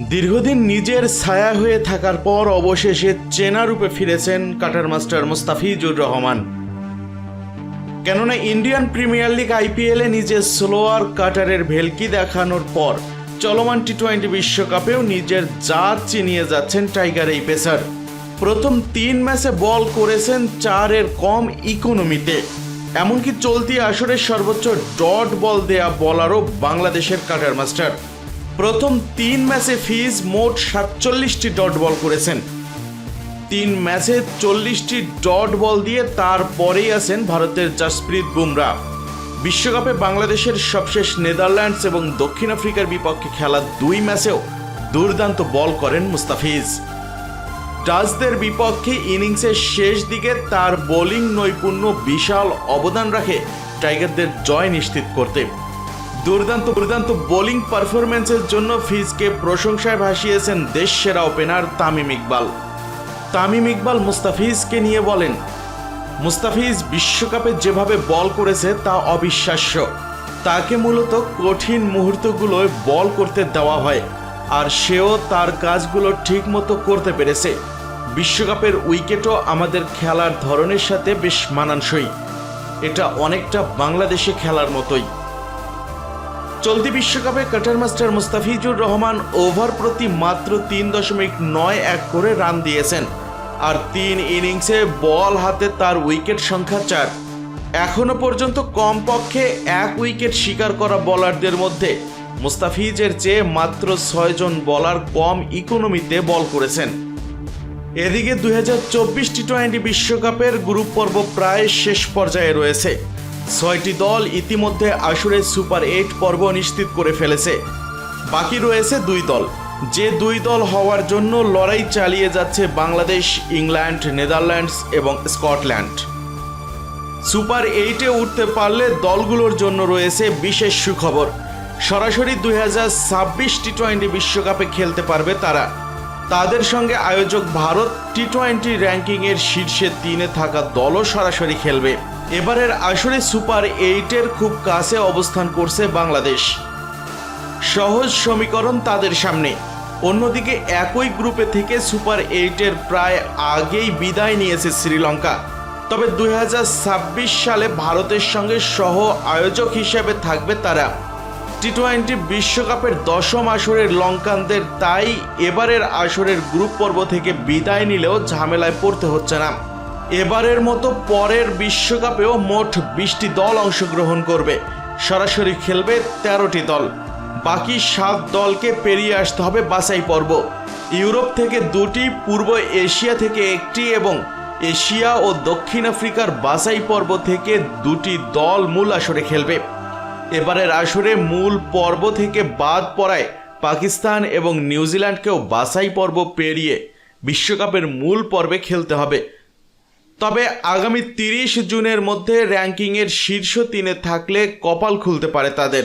দীর্ঘদিন নিজের ছায়া হয়ে থাকার পর অবশেষে চেনা রূপে ফিরেছেন কাটার মাস্টার মুস্তাফিজুর রহমান। কেননা ইন্ডিয়ান প্রিমিয়ার লিগ আইপিএলে নিজের স্লোয়ার কাটারের ভেলকি দেখানোর পর চলমান টি টোয়েন্টি বিশ্বকাপেও নিজের জাত চিনিয়ে যাচ্ছেন টাইগার এই পেসার। প্রথম তিন ম্যাচে বল করেছেন চারের কম ইকোনমিতে। এমনকি চলতি আসরের সর্বোচ্চ ডট বল দেয়া বলারও বাংলাদেশের কাটার মাস্টার। প্রথম তিন ম্যাচে ফিজ মোট সাতচল্লিশটি ডট বল করেছেন। তিন ম্যাচে চল্লিশটি ডট বল দিয়ে তারপরেই আছেন ভারতের জাসপ্রীত বুমরা। বিশ্বকাপে বাংলাদেশের সবশেষ নেদারল্যান্ডস এবং দক্ষিণ আফ্রিকার বিপক্ষে খেলা দুই ম্যাচেও দুর্দান্ত বল করেন মুস্তাফিজ। ডাচদের বিপক্ষে ইনিংসের শেষ দিকে তার বোলিং নৈপুণ্য বিশাল অবদান রাখে টাইগারদের জয় নিশ্চিত করতে। দুর্দান্ত দুর্দান্ত বোলিং পারফরমেন্সের জন্য ফিজকে প্রশংসায় ভাসিয়েছেন দেশ সেরা ওপেনার তামিম ইকবাল। তামিম ইকবাল মুস্তাফিজকে নিয়ে বলেন, মুস্তাফিজ বিশ্বকাপে যেভাবে বল করেছে তা অবিশ্বাস্য। তাকে মূলত কঠিন মুহূর্তগুলোয় বল করতে দেওয়া হয়, আর সেও তার কাজগুলো ঠিকমতো করতে পেরেছে। বিশ্বকাপের উইকেটও আমাদের খেলার ধরনের সাথে বেশ মানানসই। এটা অনেকটা বাংলাদেশে খেলার মতোই। চলতি বিশ্বকাপে cutter master Mustafizur Rahman over প্রতি মাত্র তিন দশমিক নয় এক করে রান দিয়েছেন। আর তিন ইনিংসে বল হাতে তার উইকেট সংখ্যা চার। এখনও পর্যন্ত কমপক্ষে এক উইকেট শিকার করা বলারদের মধ্যে মুস্তাফিজের চেয়ে মাত্র ছয়জন বলার কম ইকোনমিতে বল করেছেন। এদিকে দুই হাজার চব্বিশ টি টোয়েন্টি বিশ্বকাপের গ্রুপ পর্ব প্রায় শেষ পর্যায়ে রয়েছে। ছয়টি দল ইতিমধ্যে আসরের সুপার এইট পর্ব নিশ্চিত করে ফেলেছে। বাকি রয়েছে দুই দল। যে দুই দল হওয়ার জন্য লড়াই চালিয়ে যাচ্ছে বাংলাদেশ, ইংল্যান্ড, নেদারল্যান্ডস এবং স্কটল্যান্ড। সুপার এইটে উঠতে পারলে দলগুলোর জন্য রয়েছে বিশেষ সুখবর। সরাসরি দুই হাজার ছাব্বিশ টি টোয়েন্টি বিশ্বকাপে খেলতে পারবে তারা। তাদের সঙ্গে আয়োজক ভারত টি টোয়েন্টি র্যাঙ্কিংয়ের শীর্ষে তিনে থাকা দলও সরাসরি খেলবে। এবারের আসরে সুপার এইটের খুব কাছে অবস্থান করছে বাংলাদেশ। সহজ সমীকরণ তাদের সামনে। অন্যদিকে একই গ্রুপে থেকে সুপার এইটের প্রায় আগেই বিদায় নিয়েছে শ্রীলঙ্কা। তবে দুই হাজার ছাব্বিশ সালে ভারতের সঙ্গে সহ আয়োজক হিসেবে থাকবে তারা। টি টোয়েন্টি বিশ্বকাপের দশম আসরের লঙ্কানদের তাই এবারের আসরের গ্রুপ পর্ব থেকে বিদায় নিলেও ঝামেলায় পড়তে হচ্ছে না। এবারের মতো পরের বিশ্বকাপেও মোট বিশটি দল অংশগ্রহণ করবে। সরাসরি খেলবে তেরোটি দল। বাকি সাত দলকে পেরিয়ে আসতে হবে বাছাই পর্ব। ইউরোপ থেকে দুটি, পূর্ব এশিয়া থেকে একটি এবং এশিয়া ও দক্ষিণ আফ্রিকার বাছাই পর্ব থেকে দুটি দল মূল আসরে খেলবে। এবারের আসরে মূল পর্ব থেকে বাদ পড়ায় পাকিস্তান এবং নিউজিল্যান্ডকেও বাছাই পর্ব পেরিয়ে বিশ্বকাপের মূল পর্বে খেলতে হবে। তবে আগামী তিরিশ জুনের মধ্যে র্যাঙ্কিংয়ের শীর্ষ তিনে থাকলে কপাল খুলতে পারে তাদের।